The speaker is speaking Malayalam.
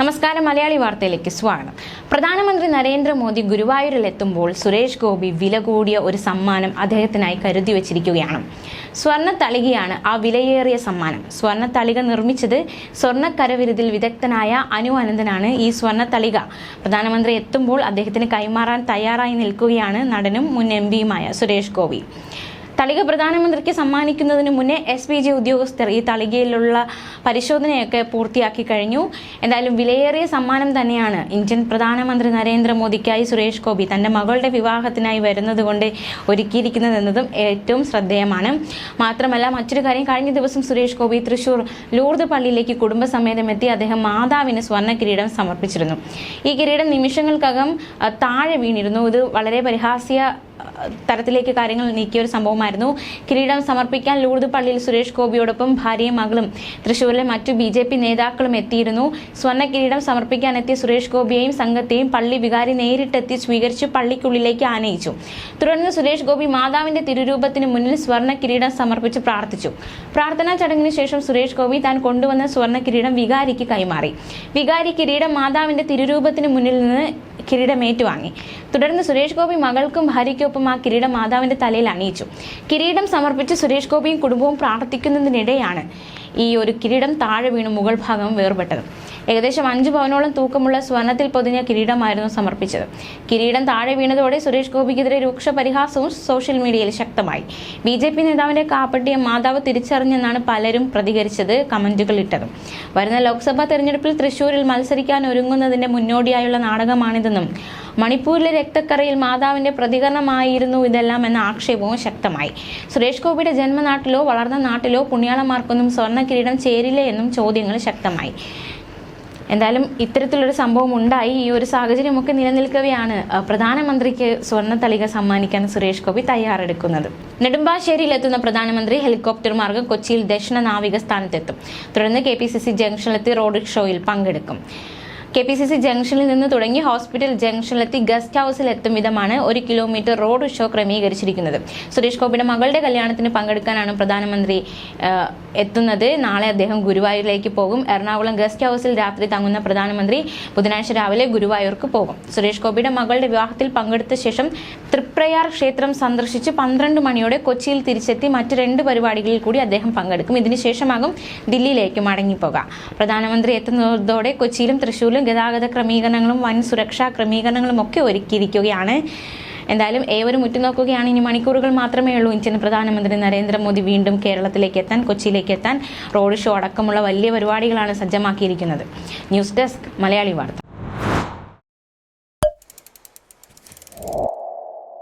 നമസ്കാരം മലയാളി വാർത്തയിലേക്ക് സ്വാഗതം. പ്രധാനമന്ത്രി നരേന്ദ്രമോദി ഗുരുവായൂരിൽ എത്തുമ്പോൾ സുരേഷ് ഗോപി വില കൂടിയ ഒരു സമ്മാനം അദ്ദേഹത്തിനായി കരുതി വച്ചിരിക്കുകയാണ്. സ്വർണ തളികയാണ് ആ വിലയേറിയ സമ്മാനം. സ്വർണ തളിക നിർമ്മിച്ചത് സ്വർണക്കരവിരുതിൽ വിദഗ്ധനായ അനു അനന്തനാണ് ഈ സ്വർണ തളിക. പ്രധാനമന്ത്രി എത്തുമ്പോൾ അദ്ദേഹത്തിന് കൈമാറാൻ തയ്യാറായി നിൽക്കുകയാണ് നടനും മുൻ എം പിയുമായ സുരേഷ് ഗോപി. തളിക പ്രധാനമന്ത്രിക്ക് സമ്മാനിക്കുന്നതിന് മുന്നേ എസ് പി ജി ഉദ്യോഗസ്ഥർ ഈ തളികയിലുള്ള പരിശോധനയൊക്കെ പൂർത്തിയാക്കി കഴിഞ്ഞു. എന്തായാലും വിലയേറിയ സമ്മാനം തന്നെയാണ് ഇന്ത്യൻ പ്രധാനമന്ത്രി നരേന്ദ്രമോദിക്കായി സുരേഷ് ഗോപി തന്റെ മകളുടെ വിവാഹത്തിനായി വരുന്നത് കൊണ്ട് ഒരുക്കിയിരിക്കുന്നതെന്നതും ഏറ്റവും ശ്രദ്ധേയമാണ്. മാത്രമല്ല മറ്റൊരു കാര്യം. കഴിഞ്ഞ ദിവസം സുരേഷ് ഗോപി തൃശൂർ ലൂർദ് പള്ളിയിലേക്ക് കുടുംബസമേതം എത്തി അദ്ദേഹം മാതാവിന് സ്വർണ കിരീടം സമർപ്പിച്ചിരുന്നു. ഈ കിരീടം നിമിഷങ്ങൾക്കകം താഴെ വീണിരുന്നു. ഇത് വളരെ പരിഹാസ്യ തരത്തിലേക്ക് കാര്യങ്ങൾ നീക്കിയ ഒരു സംഭവമായിരുന്നു. കിരീടം സമർപ്പിക്കാൻ ലൂർദ് പള്ളിയിൽ സുരേഷ് ഗോപിയോടൊപ്പം ഭാര്യയും മകളും തൃശൂരിലെ മറ്റു ബി ജെ പി നേതാക്കളും എത്തിയിരുന്നു. സ്വർണ കിരീടം സമർപ്പിക്കാൻ എത്തിയ സുരേഷ് ഗോപിയെയും സംഘത്തെയും പള്ളി വികാരി നേരിട്ടെത്തി സ്വീകരിച്ച് പള്ളിക്കുള്ളിലേക്ക് ആനയിച്ചു. തുടർന്ന് സുരേഷ് ഗോപി മാതാവിന്റെ തിരുരൂപത്തിന് മുന്നിൽ സ്വർണ കിരീടം സമർപ്പിച്ച് പ്രാർത്ഥിച്ചു. പ്രാർത്ഥനാ ചടങ്ങിന് ശേഷം സുരേഷ് ഗോപി താൻ കൊണ്ടുവന്ന സ്വർണ കിരീടം വികാരിക്ക് കൈമാറി. വികാരി കിരീടം മാതാവിന്റെ തിരുരൂപത്തിന് മുന്നിൽ നിന്ന് കിരീടം ഏറ്റുവാങ്ങി തുടർന്ന് സുരേഷ് ഗോപി മകൾക്കും ഭാര്യയ്ക്കൊപ്പം ആ കിരീടം മാതാവിന്റെ തലയിൽ അണിയിച്ചു. കിരീടം സമർപ്പിച്ച് സുരേഷ് ഗോപിയും കുടുംബവും പ്രാർത്ഥിക്കുന്നതിനിടെയാണ് ഈ ഒരു കിരീടം താഴെ വീണ് മുകൾ ഭാഗം വേർപെട്ടത്. ഏകദേശം അഞ്ച് പവനോളം തൂക്കമുള്ള സ്വർണത്തിൽ പൊതിഞ്ഞ കിരീടമായിരുന്നു സമർപ്പിച്ചത്. കിരീടം താഴെ വീണതോടെ സുരേഷ് ഗോപിക്കെതിരെ രൂക്ഷ പരിഹാസവും സോഷ്യൽ മീഡിയയിൽ ശക്തമായി. ബി ജെ പി നേതാവിന്റെ കാപ്പട്ടിയെ മാതാവ് തിരിച്ചറിഞ്ഞെന്നാണ് പലരും പ്രതികരിച്ചത് കമന്റുകൾ ഇട്ടതും. വരുന്ന ലോക്സഭാ തെരഞ്ഞെടുപ്പിൽ തൃശൂരിൽ മത്സരിക്കാൻ ഒരുങ്ങുന്നതിന്റെ മുന്നോടിയായുള്ള നാടകമാണിതെന്നും മണിപ്പൂരിലെ രക്തക്കറയിൽ മാതാവിന്റെ പ്രതികരണമായിരുന്നു ഇതെല്ലാം എന്ന ആക്ഷേപവും ശക്തമായി. സുരേഷ് ഗോപിയുടെ ജന്മനാട്ടിലോ വളർന്ന നാട്ടിലോ പുണ്യാളന്മാർക്കൊന്നും സ്വർണ കിരീടം ചേരില്ലേ എന്നും ചോദ്യങ്ങൾ ശക്തമായി. എന്തായാലും ഇത്തരത്തിലൊരു സംഭവം ഉണ്ടായി. ഈ ഒരു സാഹചര്യമൊക്കെ നിലനിൽക്കവെയാണ് പ്രധാനമന്ത്രിക്ക് സ്വർണ തളിക സമ്മാനിക്കാൻ സുരേഷ് ഗോപി തയ്യാറെടുക്കുന്നത്. നെടുമ്പാശ്ശേരിയിലെത്തുന്ന പ്രധാനമന്ത്രി ഹെലികോപ്റ്റർ മാർഗം കൊച്ചിയിൽ ദക്ഷിണ നാവിക സ്ഥാനത്തെത്തും. തുടർന്ന് കെ പി സി സി ജംഗ്ഷനിലെത്തി റോഡ് ഷോയിൽ പങ്കെടുക്കും. കെ പി സി സി ജംഗ്ഷനിൽ നിന്ന് തുടങ്ങി ഹോസ്പിറ്റൽ ജംഗ്ഷനിലെത്തി ഗസ്റ്റ് ഹൌസിൽ എത്തും വിധമാണ് ഒരു കിലോമീറ്റർ റോഡ് ഷോ ക്രമീകരിച്ചിരിക്കുന്നത്. സുരേഷ് ഗോപിയുടെ മകളുടെ കല്യാണത്തിന് പങ്കെടുക്കാനാണ് പ്രധാനമന്ത്രി എത്തുന്നത്. നാളെ അദ്ദേഹം ഗുരുവായൂരിലേക്ക് പോകും. എറണാകുളം ഗസ്റ്റ് ഹൗസിൽ രാത്രി തങ്ങുന്ന പ്രധാനമന്ത്രി ബുധനാഴ്ച രാവിലെ ഗുരുവായൂർക്ക് പോകും. സുരേഷ് ഗോപിയുടെ മകളുടെ വിവാഹത്തിൽ പങ്കെടുത്ത ശേഷം തൃപ്രയാർ ക്ഷേത്രം സന്ദർശിച്ച് പന്ത്രണ്ട് മണിയോടെ കൊച്ചിയിൽ തിരിച്ചെത്തി മറ്റ് രണ്ട് പരിപാടികളിൽ കൂടി അദ്ദേഹം പങ്കെടുക്കും. ഇതിനുശേഷമാകും ദില്ലിയിലേക്ക് മടങ്ങിപ്പോകാം. പ്രധാനമന്ത്രി എത്തുന്നതോടെ കൊച്ചിയിലും തൃശ്ശൂരിലും ഗതാഗത ക്രമീകരണങ്ങളും വൻ സുരക്ഷാ ക്രമീകരണങ്ങളും ഒക്കെ ഒരുക്കിയിരിക്കുകയാണ്. എന്തായാലും ഏവരും ഉറ്റുനോക്കുകയാണ്. ഇനി മണിക്കൂറുകൾ മാത്രമേ ഉള്ളൂ. ഇന്ത്യൻ പ്രധാനമന്ത്രി നരേന്ദ്രമോദി വീണ്ടും കേരളത്തിലേക്ക് എത്താൻ കൊച്ചിയിലേക്ക് എത്താൻ. റോഡ് ഷോ അടക്കമുള്ള വലിയ പരിപാടികളാണ് സജ്ജമാക്കിയിരിക്കുന്നത്. ന്യൂസ് ഡെസ്ക് മലയാളി വാർത്ത.